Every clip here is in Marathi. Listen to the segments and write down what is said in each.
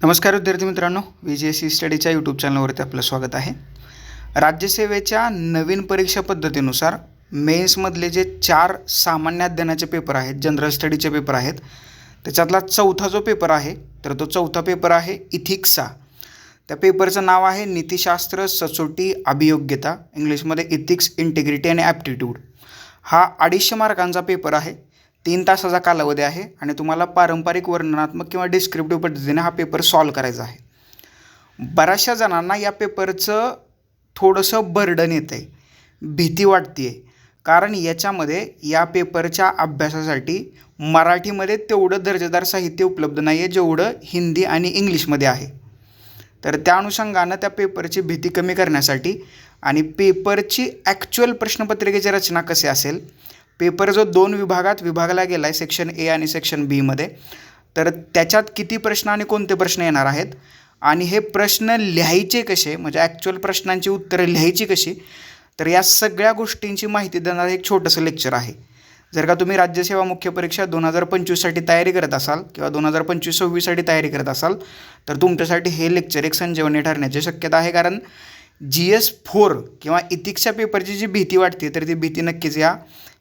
नमस्कार विद्यार्थी मित्रांनो व्ही जी एस सी स्टडीच्या यूट्यूब चॅनलवरती आपलं स्वागत आहे. राज्यसेवेच्या नवीन परीक्षा पद्धतीनुसार मेन्समधले जे चार सामान्य अध्ययनाचे पेपर आहेत जनरल स्टडीचे पेपर आहेत त्याच्यातला चौथा जो पेपर आहे तर तो चौथा पेपर आहे इथिक्सा त्या पेपरचं नाव आहे नीतिशास्त्र सचोटी अभियोग्यता इंग्लिशमध्ये इथिक्स इंटिग्रिटी आणि ॲप्टिट्यूड हा अडीचशे मार्कांचा पेपर आहे तीन तासाचा कालावधी आहे आणि तुम्हाला पारंपरिक वर्णनात्मक किंवा डिस्क्रिप्टिव्ह पद्धतीने हा पेपर सॉल्व करायचा आहे. बऱ्याचशा जणांना या पेपरचं थोडंसं बर्डन येतं आहे भीती वाटते आहे कारण याच्यामध्ये या पेपरच्या अभ्यासासाठी मराठीमध्ये तेवढं दर्जेदार साहित्य उपलब्ध नाही आहे जेवढं हिंदी आणि इंग्लिशमध्ये आहे. तर त्या अनुषंगानं त्या पेपरची भीती कमी करण्यासाठी आणि पेपरची ॲक्च्युअल प्रश्नपत्रिकेची रचना कशी असेल पेपर जो दोन विभागात विभागला गेला आहे सेक्शन ए आणि सेक्शन बीमध्ये तर त्याच्यात किती प्रश्न आणि कोणते प्रश्न येणार आहेत? आणि हे प्रश्न लिहायचे कसे? म्हणजे ॲक्च्युअल प्रश्नांची उत्तरं लिहायची कशी? तर या सगळ्या गोष्टींची माहिती देणारं एक छोटंसं लेक्चर आहे. जर का तुम्ही राज्यसेवा मुख्य परीक्षा दोन हजार पंचवीससाठी तयारी करत असाल किंवा दोन हजार पंचवीस सव्वीससाठी तयारी करत असाल तर तुमच्यासाठी हे लेक्चर एक संजीवनी ठरण्याची शक्यता आहे. कारण जी एस फोर किंवा इतिक्षा पेपरची जी भीती वाटते तर ती भीती नक्कीच या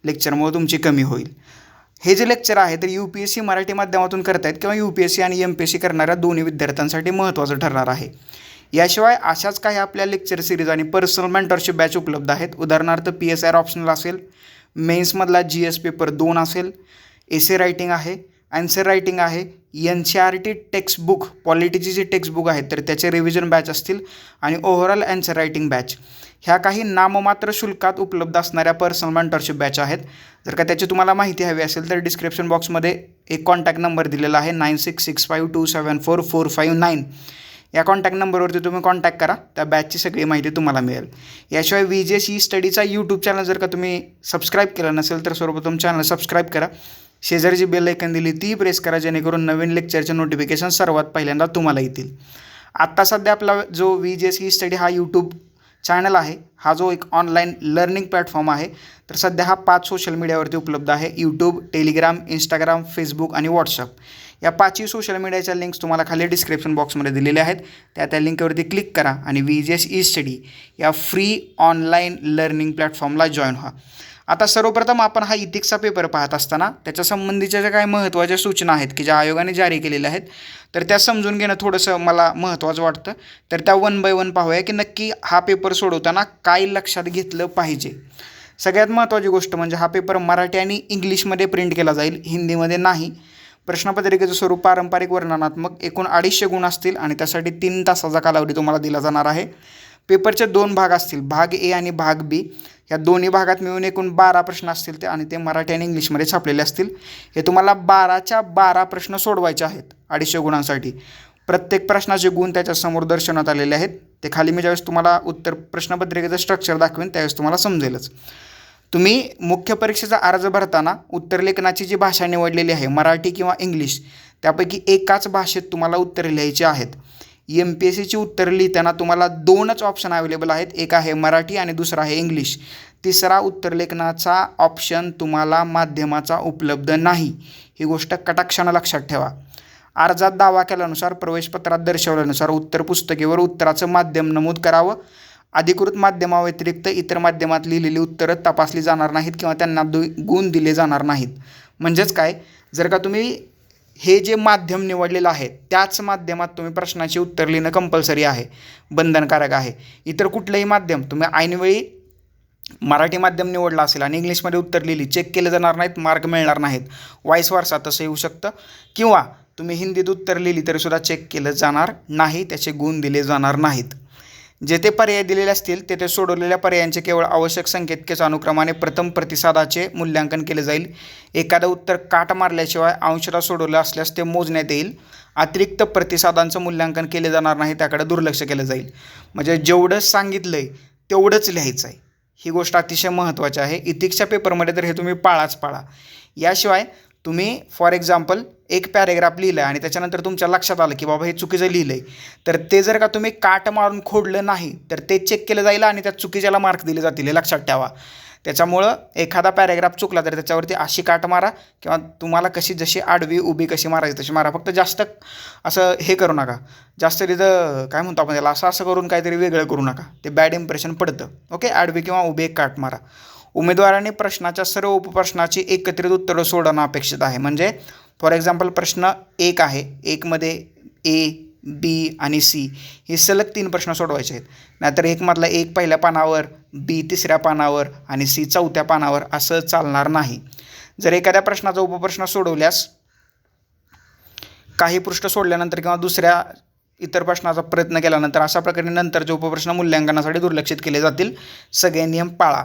लेक्चरमुळे तुमची कमी होईल. हे जे लेक्चर आहे तर U P S C Marathi माध्यमातून करतायत किंवा यू पी एस सी आणि एम पी एस सी करणाऱ्या दोन्ही विद्यार्थ्यांसाठी महत्त्वाचं ठरणार आहे. याशिवाय अशाच काही आपल्या लेक्चर सिरीज आणि पर्सनल मेंटरशिप बॅच उपलब्ध आहेत. उदाहरणार्थ पी एस आर ऑप्शनल असेल मेन्समधला जी एस पेपर दोन असेल एसे रायटिंग आहे ॲन्सर रायटिंग आहे. N C R T textbook पॉलिटीची जी टेक्स्टबुक आहेत तर त्याचे रिव्हिजन बॅच असतील आणि ओव्हरऑल ॲन्सर रायटिंग बॅच ह्या काही नाममात्र शुल्कात उपलब्ध असणाऱ्या पर्सनल मेंटरशिप बॅच आहेत. जर का त्याची तुम्हाला माहिती हवी असेल तर डिस्क्रिप्शन बॉक्समध्ये एक कॉन्टॅक्ट नंबर दिलेला आहे nine six six five two seven four four five nine या कॉन्टॅक्ट नंबरवरती तुम्ही कॉन्टॅक्ट करा त्या बॅचची सगळी माहिती तुम्हाला मिळेल. याशिवाय V J C स्टडीचा YouTube channel जर का तुम्ही सबस्क्राईब केलं नसेल तर सर्वप्रथम चॅनल सबस्क्राईब करा. शेजारी जी बेल ऐकन दिली ती प्रेस करा जेणेकरून नवीन लेक्चरचे नोटिफिकेशन सर्वात पहिल्यांदा तुम्हाला येतील. आत्ता सध्या आपला जो व्ही जे सी स्टडी हा यूट्यूब चॅनल आहे हा जो एक ऑनलाईन लर्निंग प्लॅटफॉर्म आहे तर सध्या हा पाच सोशल मीडियावरती उपलब्ध आहे. यूट्यूब टेलिग्राम इंस्टाग्राम फेसबुक आणि व्हॉट्सअप या पाचही सोशल मीडियाच्या लिंक्स तुम्हाला खाली डिस्क्रिप्शन बॉक्समध्ये दिलेल्या आहेत. त्या त्या लिंकवरती क्लिक करा आणि V G S E study या फ्री ऑनलाईन लर्निंग प्लॅटफॉर्मला जॉईन व्हा. आता सर्वप्रथम आपण हा इथिक्सचा पेपर पाहत असताना त्याच्या संबंधीच्या ज्या काही महत्त्वाच्या सूचना आहेत की ज्या आयोगाने जारी केलेल्या आहेत तर त्या समजून घेणं थोडंसं मला महत्त्वाचं वाटतं. तर त्या वन बाय वन पाहूया की नक्की हा पेपर सोडवताना काय लक्षात घेतलं पाहिजे. सगळ्यात महत्त्वाची गोष्ट म्हणजे हा पेपर मराठी आणि इंग्लिशमध्ये प्रिंट केला जाईल हिंदीमध्ये नाही. प्रश्नपत्रिकेचं स्वरूप पारंपरिक वर्णनात्मक एकूण अडीचशे गुण असतील आणि त्यासाठी तीन तासाचा कालावधी तुम्हाला दिला जाणार आहे. पेपरचे दोन भाग असतील भाग ए आणि भाग बी या दोन्ही भागात मिळून एकूण बारा प्रश्न असतील ते आणि ते मराठी आणि इंग्लिशमध्ये छापलेले असतील. हे तुम्हाला बाराच्या बारा प्रश्न सोडवायचे आहेत अडीचशे गुणांसाठी. प्रत्येक प्रश्नाचे गुण त्याच्यासमोर दर्शवण्यात आलेले आहेत. ते खाली मी ज्यावेळेस तुम्हाला उत्तर प्रश्नपत्रिकेचं स्ट्रक्चर दाखवेन त्यावेळेस तुम्हाला समजेलच. तुम्ही मुख्य परीक्षेचा अर्ज भरताना उत्तरलेखनाची जी भाषा निवडलेली आहे मराठी किंवा इंग्लिश त्यापैकी एकाच भाषेत तुम्हाला उत्तरे लिहायची आहेत. एम पी एस सीची उत्तरं लिहिताना तुम्हाला दोनच ऑप्शन अवेलेबल आहेत. एक आहे मराठी आणि दुसरा आहे इंग्लिश तिसरा उत्तरलेखनाचा ऑप्शन तुम्हाला माध्यमाचा उपलब्ध नाही. ही गोष्ट कटाक्षानं लक्षात ठेवा. अर्जात दावा केल्यानुसार प्रवेशपत्रात दर्शवल्यानुसार उत्तर पुस्तकेवर उत्तराचं माध्यम नमूद करावं. अधिकृत माध्यमाव्यतिरिक्त इतर माध्यमात लिहिलेली उत्तरं तपासली जाणार नाहीत किंवा त्यांना दु गुण दिले जाणार नाहीत. म्हणजेच काय? जर का तुम्ही हे जे माध्यम निवडलेलं आहे त्याच माध्यमात तुम्ही प्रश्नाची उत्तर लिहिणं कंपल्सरी आहे बंधनकारक आहे. इतर कुठलंही माध्यम तुम्ही ऐनवेळी मराठी माध्यम निवडलं असेल आणि इंग्लिशमध्ये उत्तर लिहिली चेक केले जाणार नाहीत मार्क मिळणार नाहीत वाईस वारसा तसं येऊ शकतं. किंवा तुम्ही हिंदीत उत्तर लिहिली तरीसुद्धा चेक केलं जाणार नाही त्याचे गुण दिले जाणार नाहीत. जेथे पर्याय दिलेले असतील तेथे सोडवलेल्या पर्यायांचे केवळ आवश्यक संकेतकेच अनुक्रमाने प्रथम प्रतिसादाचे मूल्यांकन केले जाईल. एखादं उत्तर काट मारल्याशिवाय अंशतः सोडवलं असल्यास ते मोजण्यात येईल. अतिरिक्त प्रतिसादांचं मूल्यांकन केले जाणार नाही त्याकडे दुर्लक्ष केलं जाईल. म्हणजे जेवढं सांगितलं आहे तेवढंच लिहायचं आहे ही गोष्ट अतिशय महत्त्वाची आहे. इथिक्सच्या पेपरमध्ये तर हे तुम्ही पाळाच पाळा. याशिवाय तुम्ही फॉर एक्झाम्पल एक पॅरेग्राफ लिहिलं आहे आणि त्याच्यानंतर तुमच्या लक्षात आलं की बाबा हे चुकीचं लिहिलं आहे तर ते जर का तुम्ही काट मारून खोडलं नाही तर ते चेक केलं जाईल आणि त्या चुकीच्याला मार्क दिले जातील हे लक्षात ठेवा. त्याच्यामुळं एखादा पॅरेग्राफ चुकला तर त्याच्यावरती अशी काट मारा किंवा तुम्हाला कशी जशी आडवी उभी कशी मारायची तशी मारा. फक्त जास्त असं हे करू नका. जास्त तिथं काय म्हणतो आपण त्याला असं असं करून काहीतरी वेगळं करू नका. ते बॅड इम्प्रेशन पडतं. ओके आडवी किंवा उभी एक काट मारा. उमेदवाराने प्रश्नाच्या सर्व उपप्रश्नाची एकत्रित उत्तरं सोडणं अपेक्षित आहे. म्हणजे फॉर एक्झाम्पल प्रश्न एक आहे. एकमध्ये ए बी आणि सी हे सलग तीन प्रश्न सोडवायचे आहेत. नाहीतर एकमधला एक पहिल्या पानावर बी तिसऱ्या पानावर आणि सी चौथ्या पानावर असं चालणार नाही. जर एखाद्या प्रश्नाचा उपप्रश्न सोडवल्यास काही पृष्ठ सोडल्यानंतर किंवा दुसऱ्या इतर प्रश्नाचा प्रयत्न केल्यानंतर अशा प्रकारे नंतरचे उपप्रश्न मूल्यांकनासाठी दुर्लक्षित केले जातील. सगळे नियम पाळा.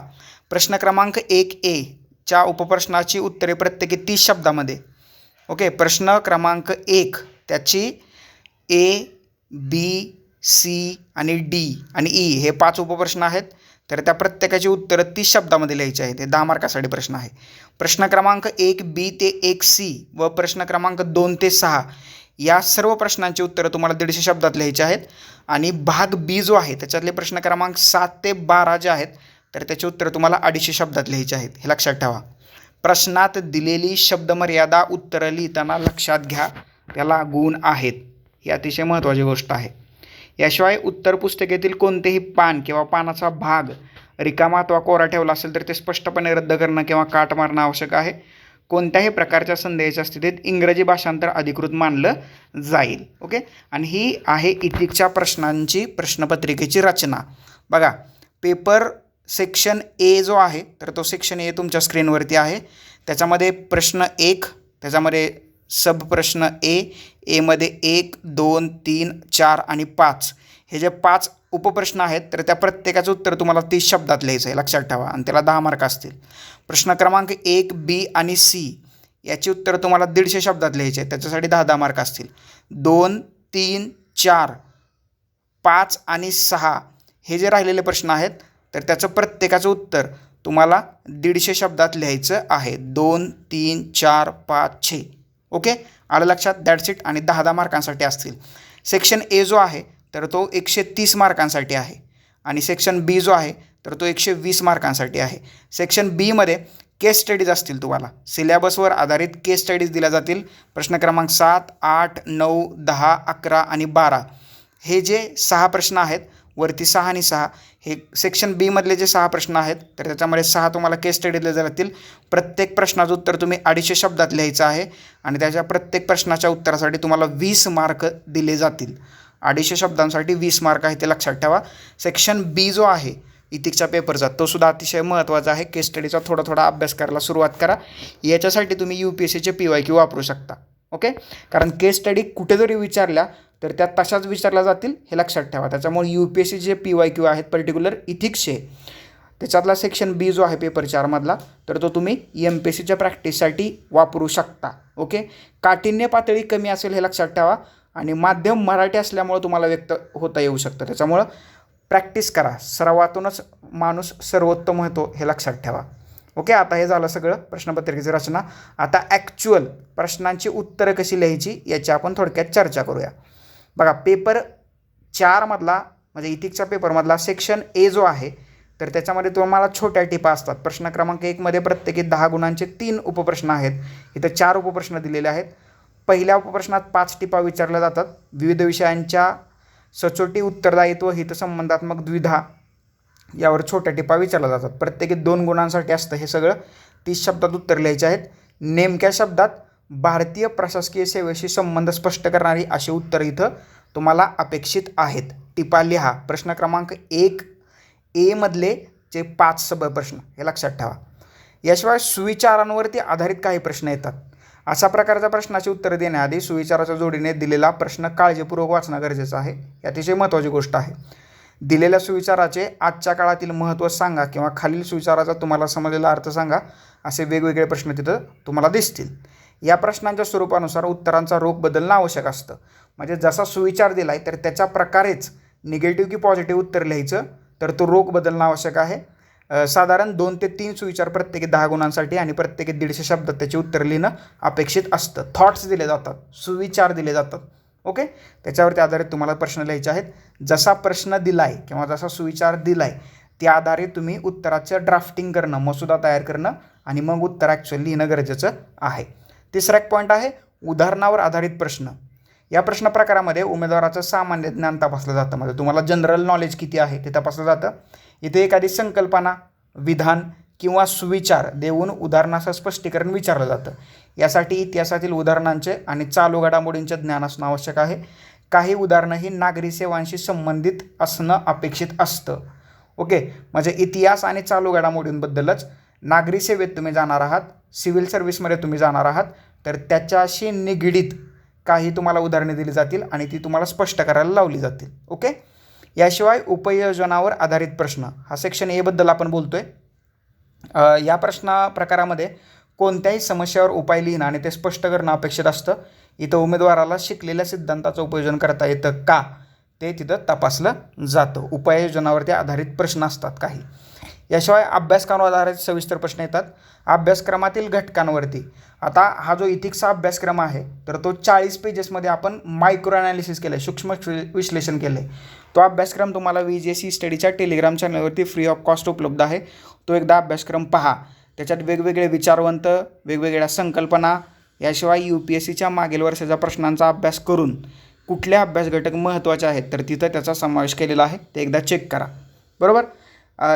प्रश्न क्रमांक एक ए च्या उपप्रश्नाची उत्तरे प्रत्येकी तीस शब्दामध्ये. ओके प्रश्न क्रमांक एक. त्याची ए बी सी आणि डी आणि ई हे पाच उपप्रश्न आहेत. तर त्या प्रत्येकाची उत्तरं तीस शब्दामध्ये लिहायची आहेत. हे दहा मार्कासाठी प्रश्न आहे. प्रश्न क्रमांक एक बी ते एक सी व प्रश्न क्रमांक दोन ते सहा या सर्व प्रश्नांची उत्तरं तुम्हाला दीडशे शब्दात लिहायची आहेत. आणि भाग बी जो आहे त्याच्यातले प्रश्न क्रमांक सात ते बारा जे आहेत तर त्याची उत्तरं तुम्हाला अडीचशे शब्दात लिहायची आहेत. हे लक्षात ठेवा. प्रश्नात दिलेली शब्दमर्यादा उत्तरं लिहिताना लक्षात घ्या. त्याला गुण आहेत. ही अतिशय महत्त्वाची गोष्ट आहे. याशिवाय उत्तर पुस्तकेतील कोणतेही पान किंवा पानाचा भाग रिकामा अथवा कोरा ठेवला असेल तर ते स्पष्टपणे रद्द करणं किंवा काट मारणं आवश्यक आहे. कोणत्याही प्रकारच्या संदेहाच्या स्थितीत इंग्रजी भाषांतर अधिकृत मानलं जाईल. ओके? आणि ही आहे इतिकच्या प्रश्नांची प्रश्नपत्रिकेची रचना. बघा पेपर सेक्शन ए जो आहे तर तो सेक्शन ए तुमच्या स्क्रीनवरती आहे. त्याच्यामध्ये प्रश्न एक त्याच्यामध्ये सब प्रश्न ए एमध्ये एक दोन तीन चार आणि पाच. हे जे पाच उपप्रश्न आहेत तर त्या प्रत्येकाचं उत्तर तुम्हाला तीस शब्दात लिहायचं आहे. लक्षात ठेवा आणि त्याला दहा मार्क असतील. प्रश्न क्रमांक एक बी आणि सी याची उत्तरं तुम्हाला दीडशे शब्दात लिहायचे आहेत त्याच्यासाठी दहा दहा मार्क असतील. दोन तीन चार पाच आणि सहा हे जे राहिलेले प्रश्न आहेत तर त्याचं प्रत्येकाचं उत्तर तुम्हाला दीडशे शब्दात लिहायचं आहे. दोन तीन चार पाच छे. ओके? आलं लक्षात? दॅट्स इट आणि दहा दहा मार्कांसाठी असतील. सेक्शन ए जो आहे तर तो एकशे तीस मार्कांसाठी आहे. आणि सेक्शन बी जो आहे तर तो एकशे वीस मार्कांसाठी आहे. सेक्शन बीमध्ये केस स्टडीज असतील तुम्हाला. सिलेबसवर आधारित केस स्टडीज दिल्या जातील. प्रश्न क्रमांक सात आठ नऊ दहा अकरा आणि बारा. हे जे सहा प्रश्न आहेत वरती सहा आणि सहा. हे सेक्शन बीमधले जे सहा प्रश्न आहेत तर त्याच्यामध्ये सहा तुम्हाला केस स्टडी दिले जातील. प्रत्येक प्रश्नाचं उत्तर तुम्ही अडीचशे शब्दात लिहायचं आहे आणि त्याच्या प्रत्येक प्रश्नाच्या उत्तरासाठी तुम्हाला वीस मार्क दिले जातील. अडीचशे शब्दांसाठी वीस मार्क आहे ते लक्षात ठेवा. सेक्शन बी जो आहे इतिकच्या पेपरचा तो सुद्धा अतिशय महत्त्वाचा आहे. केस स्टडीचा थोडा थोडा अभ्यास करायला सुरुवात करा. याच्यासाठी तुम्ही यू पी एस सीचे पी वाय क्यू वापरू शकता. ओके कारण केस स्टडी कुठे जरी विचारल्या तर त्या तशाच विचारल्या जातील हे लक्षात ठेवा. त्याच्यामुळे यू पी एस सी जे पी वाय क्यू आहेत पर्टिक्युलर इथिक्सचे त्याच्यातला सेक्शन बी जो आहे पेपर चारमधला तर तो तुम्ही एम पी एस सीच्या प्रॅक्टिससाठी वापरू शकता. ओके काठिण्य पातळी कमी असेल हे लक्षात ठेवा आणि माध्यम मराठी असल्यामुळं तुम्हाला व्यक्त होता येऊ शकतं. त्याच्यामुळं प्रॅक्टिस करा. सर्वातूनच माणूस सर्वोत्तम होतो हे लक्षात ठेवा. ओके आता हे झालं सगळं प्रश्नपत्रिकेची रचना. आता ॲक्च्युअल प्रश्नांची उत्तरं कशी लिहायची याची आपण थोडक्यात चर्चा करूया. बघा पेपर चारमधला म्हणजे इतिकच्या पेपरमधला सेक्शन ए जो आहे तर त्याच्यामध्ये तुम्हाला छोट्या टिपा असतात. प्रश्न क्रमांक एकमध्ये प्रत्येकी दहा गुणांचे तीन उपप्रश्न आहेत. इथं चार उपप्रश्न दिलेले आहेत. पहिल्या उपप्रश्नात पाच टिपा विचारल्या जातात. विविध विषयांच्या सचोटी उत्तरदायित्व हितसंबंधात्मक द्विधा यावर छोट्या टिपा विचारल्या जातात. प्रत्येकी दोन गुणांसाठी असतं हे सगळं. तीस शब्दात उत्तर लिहायचे आहेत. नेमक्या शब्दात भारतीय प्रशासकीय सेवेशी संबंध स्पष्ट करणारी अशी उत्तरं इथं तुम्हाला अपेक्षित आहेत. टिपा लिहा. प्रश्न क्रमांक एक. एमधले जे पाच सब प्रश्न हे लक्षात ठेवा. याशिवाय सुविचारांवरती आधारित काही प्रश्न येतात. अशा प्रकारच्या प्रश्नाची उत्तरं देण्याआधी सुविचाराच्या जोडीने दिलेला प्रश्न काळजीपूर्वक वाचणं गरजेचं आहे. ही अतिशय महत्त्वाची गोष्ट आहे. दिलेल्या सुविचाराचे आजच्या काळातील महत्त्व सांगा किंवा खालील सुविचाराचा तुम्हाला समजलेला अर्थ सांगा असे वेगवेगळे प्रश्न तिथं तुम्हाला दिसतील. या प्रश्नांच्या स्वरूपानुसार उत्तरांचा रोख बदलणं आवश्यक असतं. म्हणजे जसा सुविचार दिला आहे तर त्याच्या प्रकारेच निगेटिव्ह की पॉझिटिव्ह उत्तर लिहायचं तर तो रोख बदलणं आवश्यक आहे. साधारण दोन ते तीन सुविचार प्रत्येकी दहा गुणांसाठी आणि प्रत्येकी दीडशे शब्दात त्याचे उत्तर लिहिणं अपेक्षित असतं. थॉट्स दिले जातात सुविचार दिले जातात. ओके? त्याच्यावरती आधारित तुम्हाला प्रश्न लिहायचे आहेत. जसा प्रश्न दिला आहे किंवा जसा सुविचार दिला आहे त्या आधारे तुम्ही उत्तराचं ड्राफ्टिंग करणं मसुदा तयार करणं आणि मग उत्तर ॲक्च्युअली लिहिणं गरजेचं आहे. तिसरा एक पॉईंट आहे उदाहरणावर आधारित प्रश्न. या प्रश्न प्रकारामध्ये उमेदवाराचं सामान्य ज्ञान तपासलं जातं. म्हणजे तुम्हाला जनरल नॉलेज किती आहे ते तपासलं जातं. इथे एखादी संकल्पना विधान किंवा सुविचार देऊन उदाहरणाचं स्पष्टीकरण विचारलं जातं. यासाठी इतिहासातील उदाहरणांचे आणि चालू घडामोडींचे ज्ञान असणं आवश्यक आहे. काही उदाहरणं ही नागरी सेवांशी संबंधित असणं अपेक्षित असतं. ओके? म्हणजे इतिहास आणि चालू घडामोडींबद्दलच नागरी सेवेत तुम्ही जाणार आहात सिव्हिल सर्व्हिसमध्ये तुम्ही जाणार आहात तर त्याच्याशी निगडीत काही तुम्हाला उदाहरणे दिली जातील आणि ती तुम्हाला स्पष्ट करायला लावली जातील ओके? याशिवाय उपयोजनावर आधारित प्रश्न. हा सेक्शन एबद्दल आपण बोलतो आहे या प्रश्न प्रकारामध्ये कोणत्याही समस्यावर उपाय लिहिणं आणि ते स्पष्ट करणं अपेक्षित असतं. इथं उमेदवाराला शिकलेल्या सिद्धांताचं उपयोजन करता येतं का? ते तिथं तपासलं जातं. उपाययोजनावरती आधारित प्रश्न असतात काही. याशिवाय अभ्यासक्रमावर आधारित सविस्तर प्रश्न येतात. अभ्यासक्रमातील घटकांवरती. आता हा जो इथिक्सचा अभ्यासक्रम आहे तर तो चाळीस पेजेसमध्ये आपण मायक्रो ॲनालिसिस केलं आहे सूक्ष्म विश्लेषण केलं आहे तो अभ्यासक्रम तुम्हाला व्ही जे सी स्टडीच्या टेलिग्राम चॅनलवरती फ्री ऑफ कॉस्ट उपलब्ध आहे. तो एकदा अभ्यासक्रम पहा. त्याच्यात वेगवेगळे विचारवंत वेगवेगळ्या संकल्पना याशिवाय यू पी एस सीच्या मागील वर्षाच्या प्रश्नांचा अभ्यास करून कुठले अभ्यास घटक महत्त्वाचे आहेत तर तिथं त्याचा समावेश केलेला आहे ते एकदा चेक करा. बरोबर?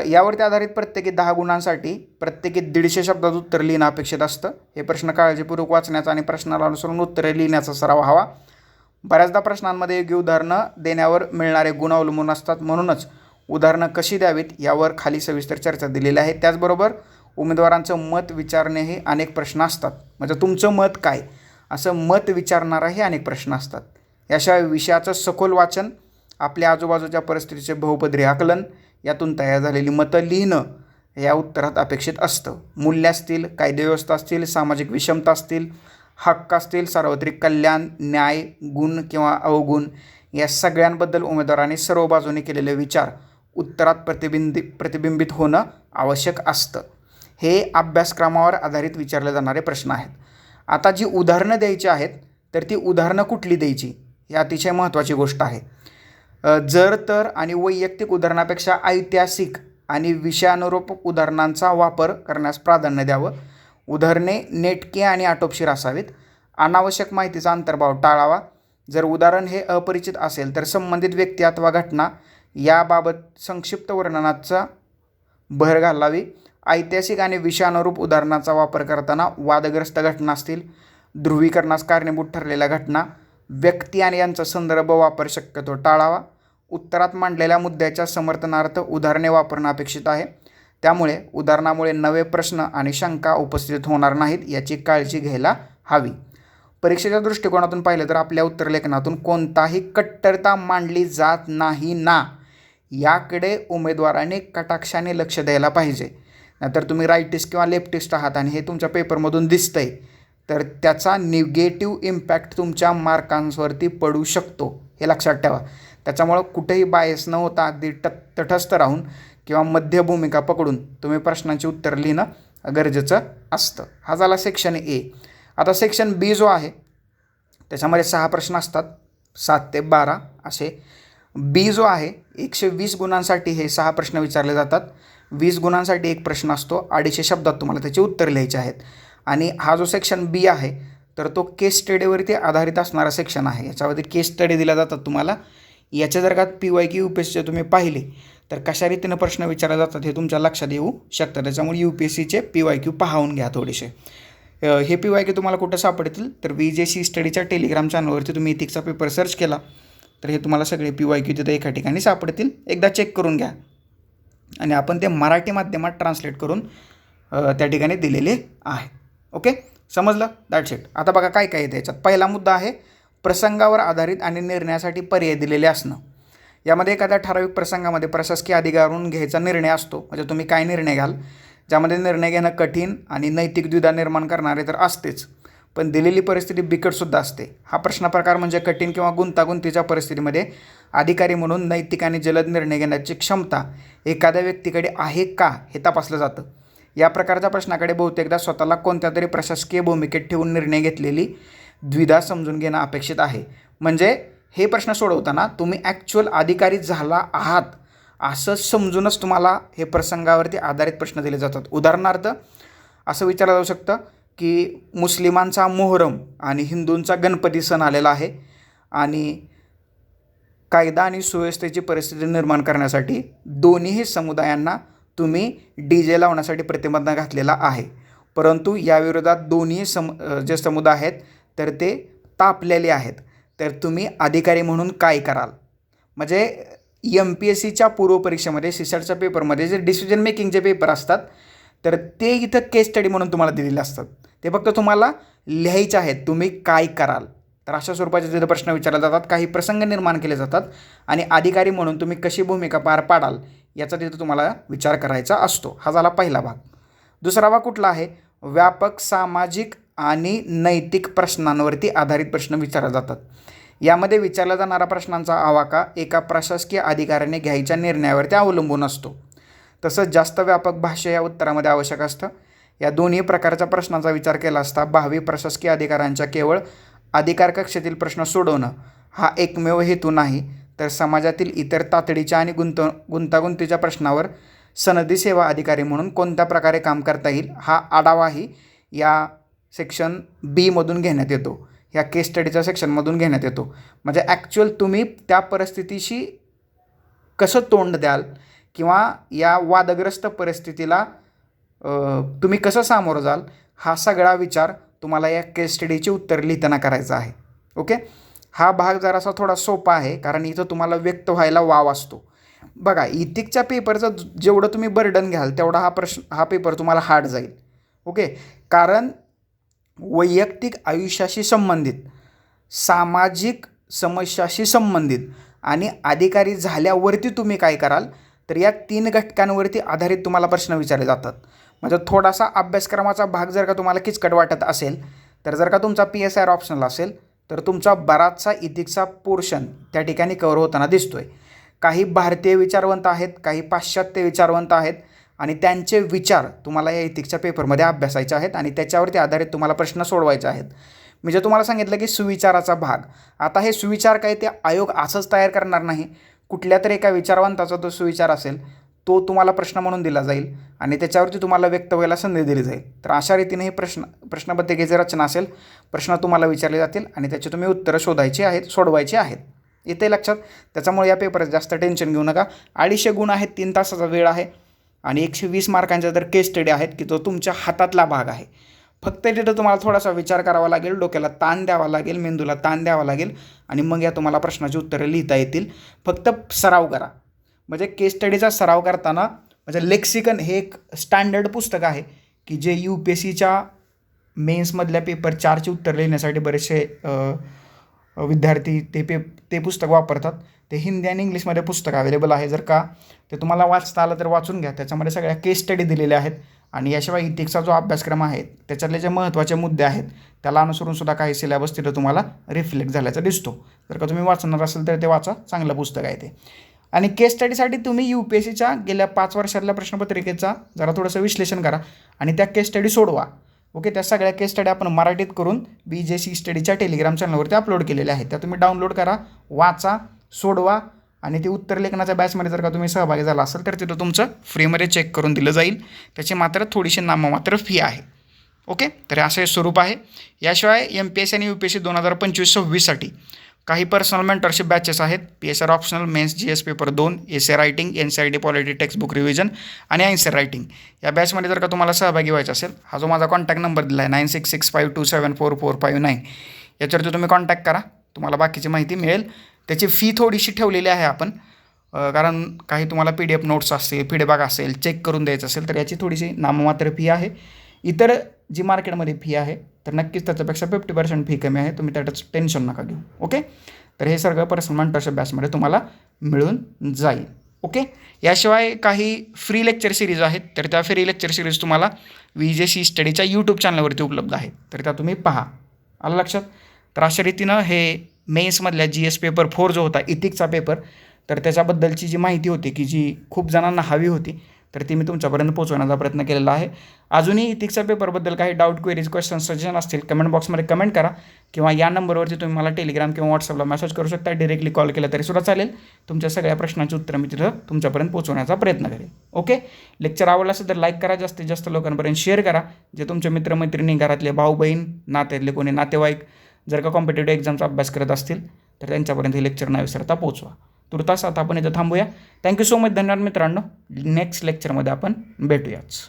यावरती आधारित प्रत्येकी दहा गुणांसाठी प्रत्येकी दीडशे शब्दात उत्तर लिहिणं अपेक्षित असतं. हे प्रश्न काळजीपूर्वक वाचण्याचा आणि प्रश्नाला अनुसरून उत्तरे लिहिण्याचा सराव हवा. बऱ्याचदा प्रश्नांमध्ये योग्य उदाहरणं देण्यावर मिळणारे गुण अवलंबून असतात. म्हणूनच उदाहरणं कशी द्यावीत यावर खाली सविस्तर चर्चा दिलेली आहे. त्याचबरोबर उमेदवारांचं मत विचारणे हे अनेक प्रश्न असतात. म्हणजे तुमचं मत काय? असं मत विचारणाराही अनेक प्रश्न असतात. याशिवाय विषयाचं सखोल वाचन आपल्या आजूबाजूच्या परिस्थितीचे बहुपदरी आकलन यातून तयार झालेली मतं लिहिणं या उत्तरात अपेक्षित असतं. मूल्य असतील कायदेव्यवस्था असतील सामाजिक विषमता असतील हक्क असतील सार्वत्रिक कल्याण न्याय गुण किंवा अवगुण या सगळ्यांबद्दल उमेदवारांनी सर्व बाजूने केलेले विचार उत्तरात प्रतिबिंबित प्रतिबिंबित होणं आवश्यक असतं. हे अभ्यासक्रमावर आधारित विचारले जाणारे प्रश्न आहेत. आता जी उदाहरणं द्यायची आहेत तर ती उदाहरणं कुठली द्यायची? ही अतिशय महत्त्वाची गोष्ट आहे. जर तर आणि वैयक्तिक उदाहरणापेक्षा ऐतिहासिक आणि विषयानुरूप उदाहरणांचा वापर करण्यास प्राधान्य द्यावं. उदाहरणे नेटकी आणि आटोपशीर असावीत. अनावश्यक माहितीचा अंतर्भाव टाळावा. जर उदाहरण हे अपरिचित असेल तर संबंधित व्यक्ती अथवा घटना याबाबत संक्षिप्त वर्णनाचा भर घालावी. ऐतिहासिक आणि विषयानुरूप उदाहरणाचा वापर करताना वादग्रस्त घटना असतील ध्रुवीकरणास कारणीभूत ठरलेल्या घटना व्यक्ती आणि यांचा संदर्भ वापर शक्यतो टाळावा. उत्तरात मांडलेल्या मुद्द्याच्या समर्थनार्थ उदाहरणे वापरणं अपेक्षित आहे. त्यामुळे उदाहरणामुळे नवे प्रश्न आणि शंका उपस्थित होणार नाहीत याची काळजी घ्यायला हवी. परीक्षेच्या दृष्टिकोनातून पाहिलं तर आपल्या उत्तरलेखनातून कोणताही कट्टरता मांडली जात नाही ना याकडे उमेदवाराने कटाक्षाने लक्ष द्यायला पाहिजे. नाहीतर तुम्ही रायटिस्ट किंवा लेफ्टिस्ट आहात आणि हे तुमच्या पेपरमधून दिसतंय. तर त्याचा निगेटिव्ह इम्पॅक्ट तुमच्या मार्कांवरती पडू शकतो. हे लक्षात ठेवा. त्याच्यामुळं कुठेही बायस न होता अगदी ट तटस्थ राहून किंवा मध्य भूमिका पकडून तुम्ही प्रश्नांची उत्तर लिहिणं गरजेचं असतं. हा झाला सेक्शन ए आता सेक्शन बी जो आहे त्याच्यामध्ये सहा प्रश्न असतात. सात ते बारा असे. बी जो आहे एकशे वीस गुणांसाठी हे सहा प्रश्न विचारले जातात. वीस गुणांसाठी एक प्रश्न असतो. अडीचशे शब्दात तुम्हाला त्याची उत्तर लिहायचे आहेत. आणि हा जो सेक्शन बी आहे तर तो केस स्टडीवरती आधारित असणारा सेक्शन आहे. याच्यावरती केस स्टडी दिल्या जातात तुम्हाला. याच्या जर का P Y Q U P S सीचे तुम्ही पाहिले तर कशा रीतीनं प्रश्न विचारले जातात हे तुमच्या लक्षात येऊ शकतं. त्याच्यामुळे यू पी एस सीचे पी वाय क्यू पाहून घ्या थोडेसे. हे पी वाय क्यू तुम्हाला कुठं सापडतील? तर वी जे सी स्टडीच्या टेलिग्राम चॅनलवरती तुम्ही इथिक्सचा पेपर सर्च केला तर हे तुम्हाला सगळे पी वाय क्यू तिथे एका ठिकाणी सापडतील. एकदा चेक करून घ्या. आणि आपण ते मराठी माध्यमात ट्रान्सलेट करून त्या ठिकाणी दिलेले आहे. ओके? समजलं? दॅट्स इट आता बघा काय काय येतं याच्यात पहिला मुद्दा आहे प्रसंगावर आधारित आणि निर्णयासाठी पर्याय दिलेले असणं. यामध्ये एखाद्या ठराविक प्रसंगामध्ये प्रशासकीय अधिकारून घ्यायचा निर्णय असतो. म्हणजे तुम्ही काय निर्णय घ्याल? ज्यामध्ये निर्णय घेणं कठीण आणि नैतिक द्विधा निर्माण करणारे तर असतेच. पण दिलेली परिस्थिती बिकटसुद्धा असते. हा प्रश्न प्रकार म्हणजे कठीण किंवा गुंतागुंतीच्या परिस्थितीमध्ये अधिकारी म्हणून नैतिक आणि जलद निर्णय घेण्याची क्षमता एखाद्या व्यक्तीकडे आहे का हे तपासलं जातं. या प्रकारच्या प्रश्नाकडे बहुतेकदा स्वतःला कोणत्या तरी प्रशासकीय भूमिकेत ठेवून निर्णय घेतलेली द्विधा समजून घेणं अपेक्षित आहे. म्हणजे हे प्रश्न सोडवताना तुम्ही ॲक्च्युअल अधिकारी झाला आहात असं समजूनच तुम्हाला हे प्रसंगावरती आधारित प्रश्न दिले जातात. उदाहरणार्थ असं विचारलं जाऊ शकतं की मुस्लिमांचा मोहरम आणि हिंदूंचा गणपती सण आलेला आहे आणि कायदा आणि सुव्यवस्थेची परिस्थिती निर्माण करण्यासाठी दोन्हीही समुदायांना तुम्ही डी जे लावण्यासाठी प्रतिबंध घातलेला आहे. परंतु याविरोधात दोन्ही सम जे समुदाय आहेत तर ते तापलेले आहेत. तर तुम्ही अधिकारी म्हणून काय कराल? म्हणजे एम पी एस सीच्या पूर्वपरीक्षेमध्ये सिसॅटच्या पेपरमध्ये जे डिसिजन मेकिंगचे पेपर असतात तर ते इथं केस स्टडी म्हणून तुम्हाला दिलेले असतात. ते फक्त तुम्हाला लिहायचे आहेत तुम्ही काय कराल? तर अशा स्वरूपाचे तिथं प्रश्न विचारले जातात. काही प्रसंग निर्माण केले जातात आणि अधिकारी म्हणून तुम्ही कशी भूमिका पार पाडाल याचा तिथं तुम्हाला विचार करायचा असतो. हा झाला पहिला भाग. दुसरा भाग कुठला आहे? व्यापक सामाजिक आणि नैतिक प्रश्नांवरती आधारित प्रश्न विचारले जातात. यामध्ये विचारला जाणारा प्रश्नांचा आवाका एका प्रशासकीय अधिकाऱ्याने घ्यायच्या निर्णयावरती अवलंबून असतो. तसंच जास्त व्यापक भाषा या उत्तरामध्ये आवश्यक असतं. या दोन्ही प्रकारच्या प्रश्नांचा विचार केला असता भावी प्रशासकीय अधिकाऱ्यांच्या केवळ अधिकार कक्षेतील प्रश्न सोडवणं हा एकमेव हेतू नाही तर समाजातील इतर तातडीच्या आणि गुंत गुंतागुंतीच्या प्रश्नावर सनदी सेवा अधिकारी म्हणून कोणत्या प्रकारे काम करता येईल हा आढावाही या सेक्शन बीमधून घेण्यात येतो. ह्या केस स्टडीच्या सेक्शनमधून घेण्यात येतो. म्हणजे ॲक्च्युअल तुम्ही त्या परिस्थितीशी कसं तोंड द्याल किंवा या वादग्रस्त परिस्थितीला तुम्ही कसं सामोरं जाल हा सगळा विचार तुम्हाला या केस स्टडीची उत्तर लिहिताना करायचं आहे. ओके हा भाग जरासा थोडा सोपा आहे कारण इथं तुम्हाला व्यक्त व्हायला वाव असतो. बघा इथिकच्या पेपरचं जेवढं तुम्ही बर्डन घ्याल तेवढा हा प्रश्न हा पेपर तुम्हाला हार्ड जाईल. ओके कारण वैयक्तिक आयुष्याशी संबंधित सामाजिक समस्याशी संबंधित आणि अधिकारी झाल्यावरती तुम्ही काय कराल तर या तीन घटकांवरती आधारित तुम्हाला प्रश्न विचारले जातात. म्हणजे थोडासा अभ्यासक्रमाचा भाग जर का तुम्हाला किचकट वाटत असेल तर जर का तुमचा पी एस आर ऑप्शनल असेल तर तुमचा बराचसा इथिक्सचा पोर्शन त्या ठिकाणी कवर होताना दिसतो आहे काही भारतीय विचारवंत आहेत काही पाश्चात्य विचारवंत आहेत आणि त्यांचे विचार तुम्हाला या इथिक्सच्या पेपरमध्ये अभ्यासायचे आहेत आणि त्याच्यावरती आधारित तुम्हाला प्रश्न सोडवायचे आहेत. मी जे तुम्हाला सांगितलं की सुविचाराचा भाग. आता हे सुविचार काय ते आयोग असंच तयार करणार नाही. कुठल्या तरी एका विचारवंताचा जो सुविचार असेल तो तुम्हाला प्रश्न म्हणून दिला जाईल आणि त्याच्यावरती तुम्हाला व्यक्त व्हायला संधी दिली जाईल. तर अशा रीतीने हे प्रश्न प्रश्नपत्रिकेची रचना असेल प्रश्न तुम्हाला विचारले जातील आणि त्याची तुम्ही उत्तरं शोधायची आहेत सोडवायची आहेत. इथे लक्षात त्याच्यामुळे या पेपरात जास्त टेन्शन घेऊ नका. अडीचशे गुण आहेत तीन तासाचा वेळ आहे आणि एकशे वीस मार्कांच्या तर केस स्टडी आहेत की तो तुमच्या हातातला भाग आहे. फक्त तिथं तुम्हाला थोडासा विचार करावा लागेल डोक्याला ताण द्यावा लागेल मेंदूला ताण द्यावा लागेल आणि मग या तुम्हाला प्रश्नाची उत्तरं लिहिता येतील. फक्त सराव करा. म्हणजे केस स्टडीचा सराव करताना म्हणजे लेक्सिकन हे एक स्टँडर्ड पुस्तक आहे की जे यू पी एस सीच्या मेन्समधल्या पेपर चारचे उत्तर लिहिण्यासाठी बरेचसे विद्यार्थी ते पे ते पुस्तक वापरतात. ते हिंदी आणि इंग्लिशमध्ये पुस्तक अवेलेबल आहे. जर का ते तुम्हाला वाचता आलं तर वाचून घ्या. त्याच्यामध्ये सगळ्या केस स्टडी दिलेल्या आहेत. आणि याशिवाय इथिक्सचा जो अभ्यासक्रम आहे त्याच्यातले जे महत्त्वाचे मुद्दे आहेत त्याला अनुसरून सुद्धा काही सिलेबस तिथं तुम्हाला रिफ्लेक्ट झाल्याचा दिसतो. जर का तुम्ही वाचणार असेल तर ते वाचा. चांगलं पुस्तक आहे ते. आणि केस स्टडीसाठी तुम्ही यू पी एस सीच्या गेल्या पाच वर्षातल्या प्रश्नपत्रिकेचा जरा थोडंसं विश्लेषण करा आणि त्या केस स्टडी सोडवा. ओके त्या सगळ्या केस स्टडी आपण मराठीत करून बी जे सी स्टडीच्या टेलिग्राम चॅनलवरती अपलोड केलेल्या आहेत. त्या तुम्ही डाउनलोड करा वाचा सोडवा आणि ते उत्तर लेखनाच्या बॅचमध्ये जर का तुम्ही सहभागी झाला असेल तर तिथं तुमचं फ्रीमध्ये चेक करून दिलं जाईल. त्याची मात्र थोडीशी नाममात्र फी आहे. ओके तर असं हे स्वरूप आहे. याशिवाय एम पी एस आणि यू पी एस सी दोन हजार पंचवीस सव्वीससाठी काही पर्सनल मेंटरशिप बॅचेस आहेत. P S R optional mains G S paper दोन essay writing N C I T polity textbook revision आणि आन्सर रायटिंग या बॅचमध्ये जर का तुम्हाला सहभागी व्हायचं असेल हा जो माझा कॉन्टॅक्ट नंबर दिला आहे nine six six five two seven four four five nine याच्यावरती तुम्ही कॉन्टॅक्ट करा. तुम्हाला बाकीची माहिती मिळेल. त्याची फी थोडीशी ठेवलेली आहे आपण कारण काही तुम्हाला पी डी एफ नोट्स असतील फीडबॅक असेल चेक करून द्यायचं असेल तर याची थोडीशी नाममात्र फी आहे. इतर जी मार्केटमध्ये फी आहे तर नक्कीच त्याच्यापेक्षा फिफ्टी पर्सेंट फी कमी आहे. तुम्ही त्याच्यात टेन्शन नका घेऊ. ओके तर हे सगळं पर्सनल मेंटरशिप बॅचमध्ये तुम्हाला मिळून जाईल. ओके याशिवाय काही फ्री लेक्चर सिरीज आहेत. तर त्या फ्री लेक्चर सिरीज तुम्हाला व्ही जे सी स्टडीच्या यूट्यूब चॅनलवरती उपलब्ध आहेत. तर त्या तुम्ही पहा. आलं लक्षात? तर अशा रीतीनं हे मेन्समधल्या जी एस पेपर फोर जो होता इथिकचा पेपर तर त्याच्याबद्दलची जी माहिती होती की जी खूप जणांना हवी होती तर ती मी तुमच्यापर्यंत पोहोचवण्याचा प्रयत्न केलेला आहे. अजूनही इथिक्सच्या पेपरबद्दल काही डाऊट क्वेरीज क्वेश्चन सजेशन असतील कमेंट बॉक्समध्ये कमेंट करा किंवा या नंबरवरती तुम्ही मला टेलिग्राम किंवा व्हॉट्सअपला मेसेज करू शकता. डिरेक्टली कॉल केला तरी सुद्धा चालेल. तुमच्या सगळ्या प्रश्नांची उत्तरं मी तिथं तुमच्यापर्यंत पोहोचवण्याचा प्रयत्न करेन. ओके लेक्चर आवडला असेल तर लाईक करा. जास्तीत जास्त लोकांपर्यंत शेअर करा. जे तुमचे मित्रमैत्रिणी घरातले भाऊ बहीण नात्यातले कोणी नातेवाईक जर का कॉम्पिटेटिव्ह एक्झामचा अभ्यास करत असतील तर त्यांच्यापर्यंत हे लेक्चर न विसरता पोहोचवा. तुर्तास आता आपण इथं थांबूया. थँक्यू सो मच धन्यवाद मित्रांनो. नेक्स्ट लेक्चरमध्ये आपण भेटूयाच.